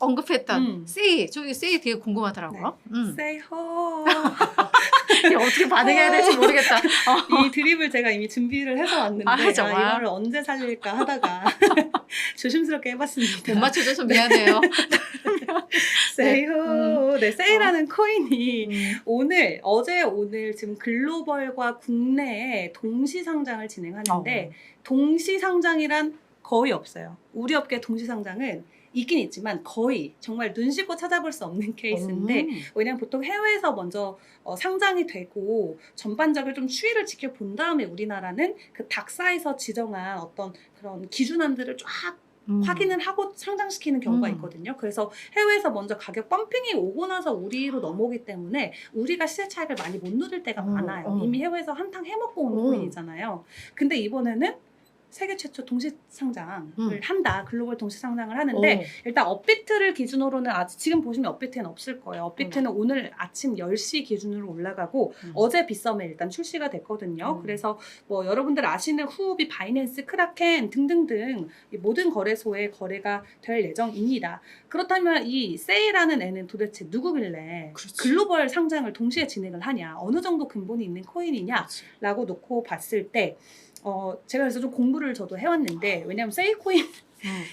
언급했던 음. 세이 저기 세이 되게 궁금하더라고요. 음. Say ho. 이게 어떻게 반응해야 될지 모르겠다. 어. 이 드립을 제가 이미 준비를 해서 왔는데 아, 아? 이거를 언제 살릴까 하다가 조심스럽게 해봤습니다. 못 맞춰줘서 미안해요. Say ho. 네, 세이라는 어. 코인이 음. 오늘 어제 오늘 지금 글로벌과 국내에 동시 상장을 진행하는데 동시 상장이란 거의 없어요. 우리 업계 동시 상장은 있긴 있지만 거의 정말 눈 씻고 찾아볼 수 없는 케이스인데 음. 왜냐면 보통 해외에서 먼저 어, 상장이 되고 전반적으로 좀 추이를 지켜본 다음에 우리나라는 그 닥사에서 지정한 어떤 그런 기준안들을 쫙 음. 확인을 하고 상장시키는 경우가 음. 있거든요. 그래서 해외에서 먼저 가격 펌핑이 오고 나서 우리로 넘어오기 때문에 우리가 시세 차익을 많이 못 누릴 때가 어, 많아요. 어. 이미 해외에서 한탕 해먹고 온 어. 코인이잖아요. 근데 이번에는 세계 최초 동시 상장을 음. 한다. 글로벌 동시 상장을 하는데 어. 일단 업비트를 기준으로는 아직 지금 보시면 업비트는 없을 거예요. 업비트는 오늘 아침 10시 기준으로 올라가고 음. 어제 빗썸에 일단 출시가 됐거든요. 음. 그래서 뭐 여러분들 아시는 후비 바이낸스, 크라켄 등등등 이 모든 거래소에 거래가 될 예정입니다. 그렇다면 이 세이라는 애는 도대체 누구길래 그렇지. 글로벌 상장을 동시에 진행을 하냐? 어느 정도 근본이 있는 코인이냐? 그렇지. 라고 놓고 봤을 때 어, 제가 그래서 좀 공부를 저도 해왔는데 왜냐면 세이 코인 음.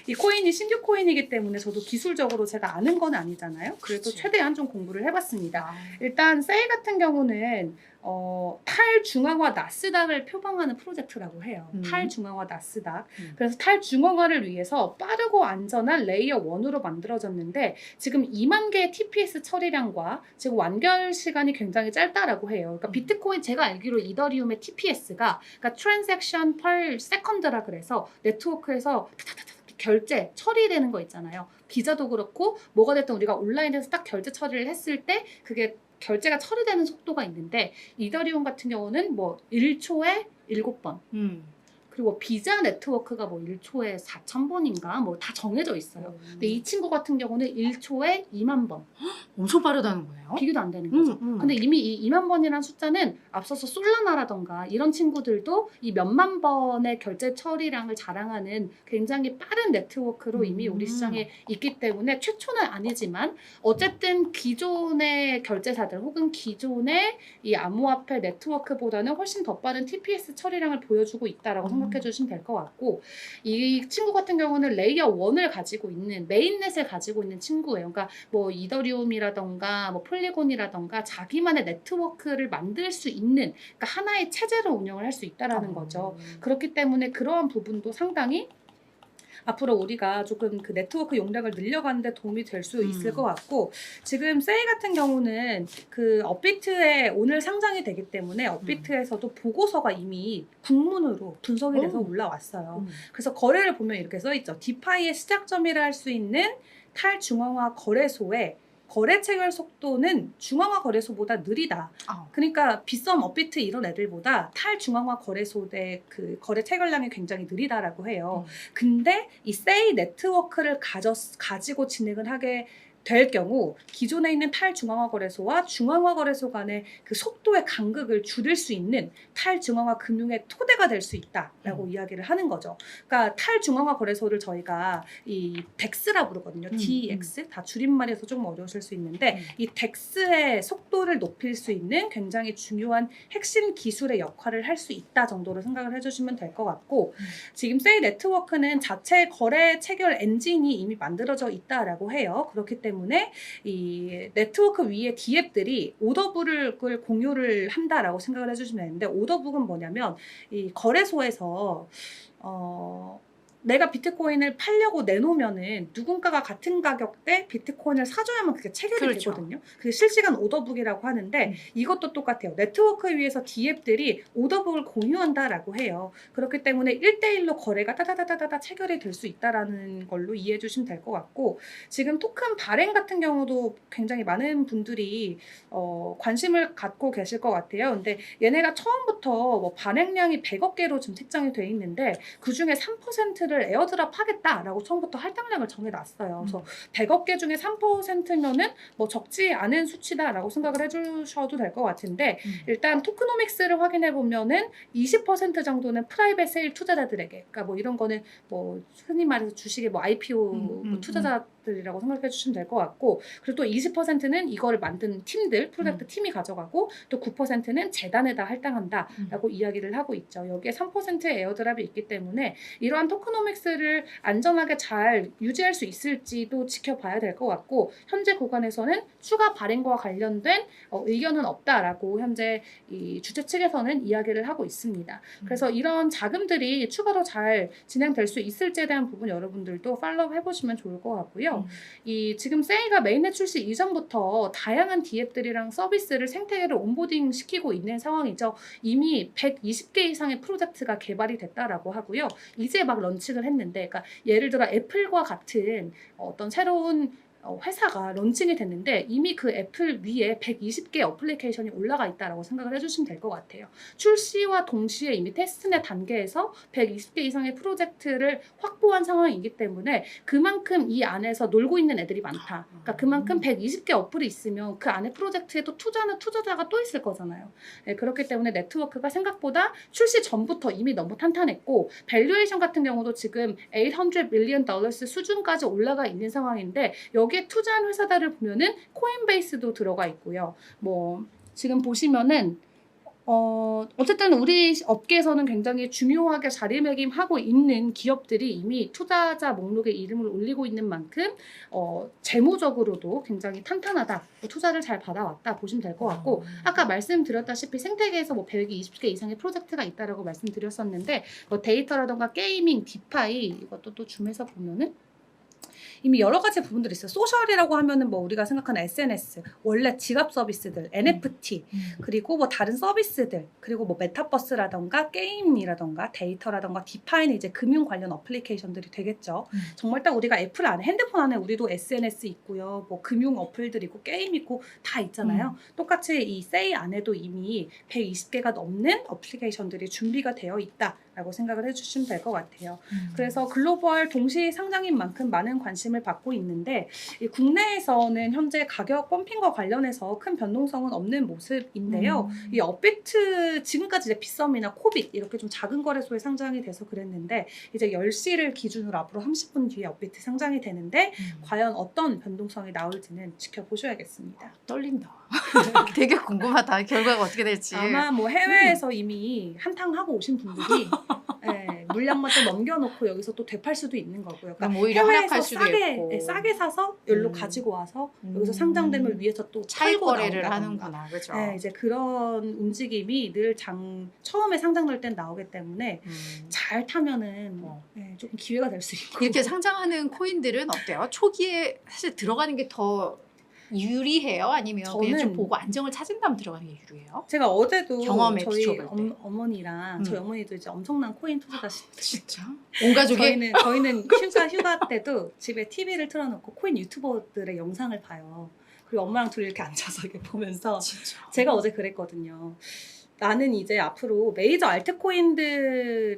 이 코인이 신규 코인이기 때문에 저도 기술적으로 제가 아는 건 아니잖아요. 그래서 그렇지. 최대한 좀 공부를 해봤습니다. 아. 일단 세이 같은 경우는 어, 탈중앙화 나스닥을 표방하는 프로젝트라고 해요. 음. 탈중앙화 나스닥. 음. 그래서 탈중앙화를 위해서 빠르고 안전한 레이어 1으로 만들어졌는데 지금 2만 개의 TPS 처리량과 지금 완결 시간이 굉장히 짧다라고 해요. 그러니까 음. 비트코인 제가 알기로 이더리움의 TPS가 그러니까 트랜잭션 per 세컨드라 그래서 네트워크에서 타타타타 결제 처리되는 거 있잖아요. 비자도 그렇고 뭐가 됐든 우리가 온라인에서 딱 결제 처리를 했을 때 그게 결제가 처리되는 속도가 있는데 이더리움 같은 경우는 뭐 1초에 7번 음. 그리고 비자 네트워크가 뭐 1초에 4,000번인가 뭐 다 정해져 있어요. 근데 이 친구 같은 경우는 1초에 2만 번. 엄청 빠르다는 거예요. 비교도 안 되는 거죠. 음, 음. 근데 이미 이 2만 번이라는 숫자는 앞서서 솔라나라던가 이런 친구들도 이 몇만 번의 결제 처리량을 자랑하는 굉장히 빠른 네트워크로 이미 음. 우리 시장에 있기 때문에 최초는 아니지만 어쨌든 기존의 결제사들 혹은 기존의 이 암호화폐 네트워크보다는 훨씬 더 빠른 TPS 처리량을 보여주고 있다라고 음. 생각해 주시면 될 것 같고 이 친구 같은 경우는 레이어 1을 가지고 있는 메인넷을 가지고 있는 친구예요. 그러니까 뭐 이더리움이라던가 뭐 폴 리곤이라던가 자기만의 네트워크를 만들 수 있는 그러니까 하나의 체제로 운영을 할 수 있다라는 거죠. 음. 그렇기 때문에 그러한 부분도 상당히 앞으로 우리가 조금 그 네트워크 용량을 늘려가는데 도움이 될 수 있을 음. 것 같고 지금 세이 같은 경우는 그 업비트에 오늘 상장이 되기 때문에 업비트에서도 보고서가 이미 국문으로 분석이 돼서 오. 올라왔어요. 음. 그래서 거래를 보면 이렇게 써 있죠. 디파이의 시작점이라 할 수 있는 탈중앙화 거래소의 거래 체결 속도는 중앙화 거래소보다 느리다. 아. 그러니까 빗썸, 업비트 이런 애들보다 탈 중앙화 거래소의 그 거래 체결량이 굉장히 느리다라고 해요. 음. 근데 이 세이 네트워크를 가져, 가지고 진행을 하게 될 경우 기존에 있는 탈중앙화 거래소와 중앙화 거래소 간의 그 속도의 간극을 줄일 수 있는 탈중앙화 금융의 토대가 될 수 있다라고 음. 이야기를 하는 거죠. 그러니까 탈중앙화 거래소를 저희가 이 덱스라 부르거든요. 음, DX 다 줄임말에서 조금 어려우실 수 있는데 음. 이 덱스의 속도를 높일 수 있는 굉장히 중요한 핵심 기술의 역할을 할 수 있다 정도로 생각을 해주시면 될 것 같고 음. 지금 세이 네트워크는 자체 거래 체결 엔진이 이미 만들어져 있다라고 해요. 그렇기 때문에 이 네트워크 위에 디앱들이 오더북을 공유를 한다라고 생각을 해주시면 되는데 오더북은 뭐냐면 이 거래소에서 어 내가 비트코인을 팔려고 내놓으면은 누군가가 같은 가격대 비트코인을 사줘야만 그게 체결이 그렇죠. 되거든요. 그게 실시간 오더북이라고 하는데 음. 이것도 똑같아요. 네트워크 위에서 디앱들이 오더북을 공유한다라고 해요. 그렇기 때문에 1대1로 거래가 따다다다다다 체결이 될 수 있다라는 걸로 이해해 주시면 될 것 같고 지금 토큰 발행 같은 경우도 굉장히 많은 분들이 어, 관심을 갖고 계실 것 같아요. 근데 얘네가 처음부터 뭐 발행량이 100억 개로 지금 책정이 돼 있는데 그 중에 3%를 코인들을 에어드랍 하겠다라고 처음부터 할당량을 정해놨어요. 그래서 음. 100억 개 중에 3%면은 뭐 적지 않은 수치다라고 생각을 해주셔도 될 것 같은데 음. 일단 토크노믹스를 확인해 보면은 20% 정도는 프라이빗 세일 투자자들에게, 그러니까 뭐 이런 거는 뭐 흔히 말해서 주식의 뭐 IPO 음, 음, 음. 투자자 들이라고 생각해 주시면 될 것 같고, 그리고 또 20%는 이거를 만든 팀들, 프로젝트 음. 팀이 가져가고, 또 9%는 재단에다 할당한다라고 이야기를 하고 있죠. 여기에 3%의 에어드랍이 있기 때문에 이러한 토크노믹스를 안전하게 잘 유지할 수 있을지도 지켜봐야 될 것 같고, 현재 구간에서는 추가 발행과 관련된 어, 의견은 없다라고 현재 이 주최 측에서는 이야기를 하고 있습니다. 그래서 이런 자금들이 추가로 잘 진행될 수 있을지에 대한 부분 여러분들도 팔로우 해보시면 좋을 것 같고요. 음. 이 지금 세이가 메인넷 출시 이전부터 다양한 디앱들이랑 서비스를 생태계를 온보딩 시키고 있는 상황이죠. 이미 120개 이상의 프로젝트가 개발이 됐다라고 하고요. 이제 막 런칭을 했는데, 그러니까 예를 들어 애플과 같은 어떤 새로운 어, 회사가 런칭이 됐는데 이미 그 애플 위에 120개 어플리케이션이 올라가 있다라고 생각을 해주시면 될 것 같아요. 출시와 동시에 이미 테스트넷 단계에서 120개 이상의 프로젝트를 확보한 상황이기 때문에 그만큼 이 안에서 놀고 있는 애들이 많다. 그러니까 그만큼 120개 어플이 있으면 그 안에 프로젝트에 또 투자하는 투자자가 또 있을 거잖아요. 네, 그렇기 때문에 네트워크가 생각보다 출시 전부터 이미 너무 탄탄했고 밸류에이션 같은 경우도 지금 800 밀리언 달러스 수준까지 올라가 있는 상황인데 여기 에 투자한 회사들을 보면은 코인베이스도 들어가 있고요. 뭐 지금 보시면은 어, 어쨌든 우리 업계에서는 굉장히 중요하게 자리매김하고 있는 기업들이 이미 투자자 목록에 이름을 올리고 있는 만큼 어, 재무적으로도 굉장히 탄탄하다. 뭐 투자를 잘 받아왔다 보시면 될 것 같고 아까 말씀드렸다시피 생태계에서 뭐 120개 이상의 프로젝트가 있다라고 말씀드렸었는데 뭐 데이터라던가 게이밍, 디파이 이것도 또 줌에서 보면은 이미 여러 가지 부분들이 있어요. 소셜이라고 하면은 뭐 우리가 생각하는 SNS, 원래 지갑 서비스들, NFT, 음. 그리고 뭐 다른 서비스들, 그리고 뭐 메타버스라던가 게임이라던가 데이터라던가 디파이는 이제 금융 관련 어플리케이션들이 되겠죠. 음. 정말 딱 우리가 애플 안에 핸드폰 안에 우리도 SNS 있고요. 뭐 금융 어플들 있고 게임 있고 다 있잖아요. 똑같이 이 세이 안에도 이미 120개가 넘는 어플리케이션들이 준비가 되어 있다라고 생각을 해주시면 될 것 같아요. 음. 그래서 글로벌 동시 상장인 만큼 많은 관심을 받고 있는데 이 국내에서는 현재 가격 펌핑과 관련해서 큰 변동성은 없는 모습인데요. 음. 이 업비트 지금까지 이제 빗썸이나 코빗 이렇게 좀 작은 거래소에 상장이 돼서 그랬는데 이제 10시를 기준으로 앞으로 30분 뒤에 업비트 상장이 되는데 음. 과연 어떤 변동성이 나올지는 지켜보셔야겠습니다. 떨린다. 되게 궁금하다. 결과가 어떻게 될지. 아마 뭐 해외에서 이미 한탕 하고 오신 분들이 예, 물량만 또 넘겨놓고 여기서 또 되팔 수도 있는 거고요. 그러니까 오히려 해외에서 싸게 있고. 예, 싸게 사서 여기로 음. 가지고 와서 음. 여기서 상장됨을 위해서 또 차익 거래를. 하는구나. 그죠? 네, 이제 그런 움직임이 늘 장 처음에 상장될 땐 나오기 때문에 음. 잘 타면은 어. 네, 조금 기회가 될 수 있고 이렇게 상장하는 코인들은 어때요? 초기에 사실 들어가는 게더 유리해요? 아니면 그냥 좀 저는- 보고 안정을 찾은다면 들어가는 게 유리해요? 제가 어제도 경험에 저희 비춰볼 때. 엄, 어머니랑 저희 음. 어머니도 이제 엄청난 코인 투자자시죠. 진짜? 온 가족이 저희는 저희는 휴가 휴가 때도 집에 TV를 틀어놓고 코인 유튜버들의 영상을 봐요. 그리고 엄마랑 둘이 이렇게 앉아서 이렇게 보면서 진짜. 제가 어제 그랬거든요. 나는 이제 앞으로 메이저 알트코인들이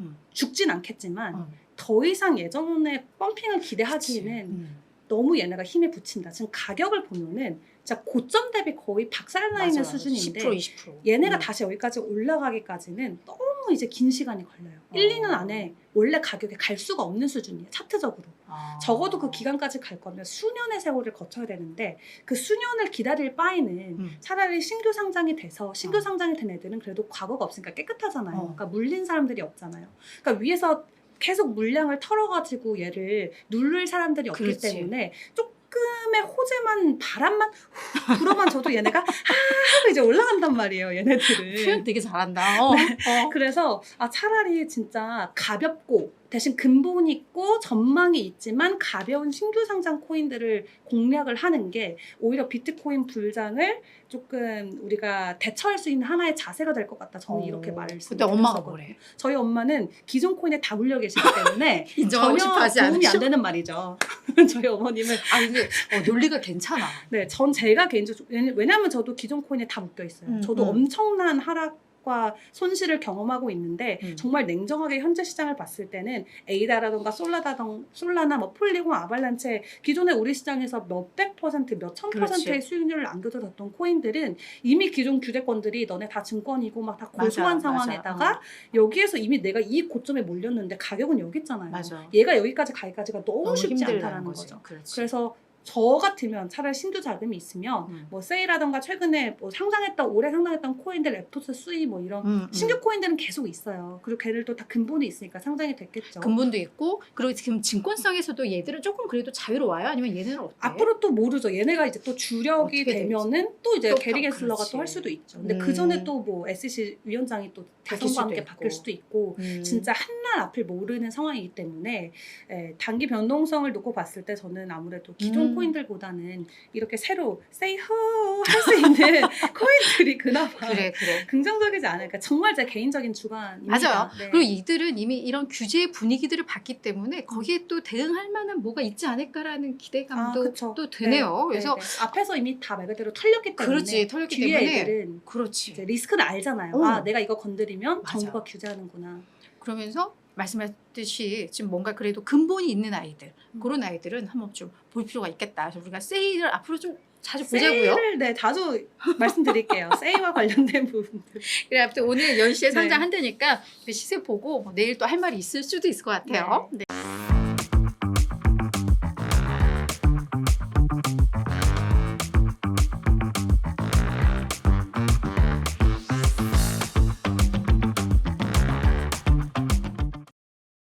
음. 죽진 않겠지만 음. 더 이상 예전에 펌핑을 기대하기에는 음. 너무 얘네가 힘에 붙인다. 지금 가격을 보면은 진짜 고점 대비 거의 박살나 있는. 수준인데 10% 20%. 얘네가 음. 다시 여기까지 올라가기까지는 너무 이제 긴 시간이 걸려요. 어. 1, 2년 안에 원래 가격에 갈 수가 없는 수준이에요. 차트적으로. 아. 적어도 그 기간까지 갈 거면 수년의 세월을 거쳐야 되는데 그 수년을 기다릴 바에는 음. 차라리 신규 상장이 돼서 신규 어. 상장이 된 애들은 그래도 과거가 없으니까 깨끗하잖아요. 어. 그러니까 물린 사람들이 없잖아요. 그러니까 위에서 계속 물량을 털어가지고 얘를 누를 사람들이 없기 그렇지. 때문에 조금의 호재만 바람만 후 불어만 줘도 얘네가 아 하고 이제 올라간단 말이에요. 표현 얘네들은. 되게 잘한다. 어. 어. 그래서 아 차라리 진짜 가볍고 대신 근본 있고 전망이 있지만 가벼운 신규 상장 코인들을 공략을 하는 게 오히려 비트코인 불장을 조금 우리가 대처할 수 있는 하나의 자세가 될 것 같다. 저는 이렇게 말을 근데 엄마가 드렸었거든요. 뭐래? 저희 엄마는 기존 코인에 다 물려 계시기 때문에 전혀 도움이 안? 되는 말이죠. 저희 어머님은 아 근데 어, 논리가 괜찮아. 네, 전 제가 개인적으로 왜냐- 왜냐하면 저도 기존 코인에 다 묶여 있어요. 음, 저도 음. 엄청난 하락 수익과 손실을 경험하고 있는데 음. 정말 냉정하게 현재 시장을 봤을 때는 에이다라던가 솔라다던 솔라나 뭐 폴리곤 아발란체 기존에 우리 시장에서 몇백 퍼센트 몇천 퍼센트의. 수익률을 남겨줬던 코인들은 이미 기존 규제권들이 너네 다 증권이고 막 다 고소한 맞아, 맞아. 상황에다가 여기에서 이미 내가 이 고점에 몰렸는데 가격은 여기 있잖아요. 맞아. 얘가 여기까지 가기까지가 너무, 너무 쉽지 않다라는 거지. 거죠. 그렇지. 그래서 저 같으면 차라리 신규 자금이 있으면 음. 뭐 세이라던가 최근에 뭐 상장했던 올해 상장했던 코인들 랩토스 수이 뭐 이런 음, 음. 신규 코인들은 계속 있어요. 그리고 걔들도 다 근본이 있으니까 상장이 됐겠죠. 근본도 있고 그리고 지금 증권성에서도 얘들은 조금 그래도 자유로워요. 아니면 얘네는 어때? 앞으로 또 모르죠. 얘네가 이제 또 주력이 되면은 또 이제 또 게리 또 게슬러가. 또 할 수도 있죠. 근데 음. 그 전에 또 뭐 SEC 위원장이 또 대선과 함께 있고. 바뀔 수도 있고 음. 진짜 한날 앞을 모르는 상황이기 때문에 에, 단기 변동성을 놓고 봤을 때 저는 아무래도 기존 음. 코인들보다는 이렇게 새로 say ho 할수 있는 코인들이 그나마 그래 그래. 긍정적이지 않을까. 정말 제 개인적인 주관입니다. 맞아요. 네. 그리고 이들은 이미 이런 규제의 분위기들을 봤기 때문에 거기에 또 대응할 만한 뭐가 있지 않을까라는 기대감도 아. 또 되네요. 네, 그래서 네, 네. 앞에서 이미 다 말 그대로 털렸기 때문에 그렇지 털렸기 뒤에 때문에 애들은 그렇지. 리스크는 알잖아요. 어. 아, 내가 이거 건드리면 맞아. 정부가 규제하는구나. 그러면서 말씀하셨듯이 지금 뭔가 그래도 근본이 있는 아이들 음. 그런 아이들은 한번 좀 볼 필요가 있겠다. 그래서 우리가 세일을 앞으로 좀 자주 보자고요. 세일을 네 자주 말씀드릴게요. 세일과 관련된 부분들. 그래 아무튼 오늘 10시에 네. 상장한다니까 시세 보고 뭐 내일 또 할 말이 있을 수도 있을 것 같아요. 네.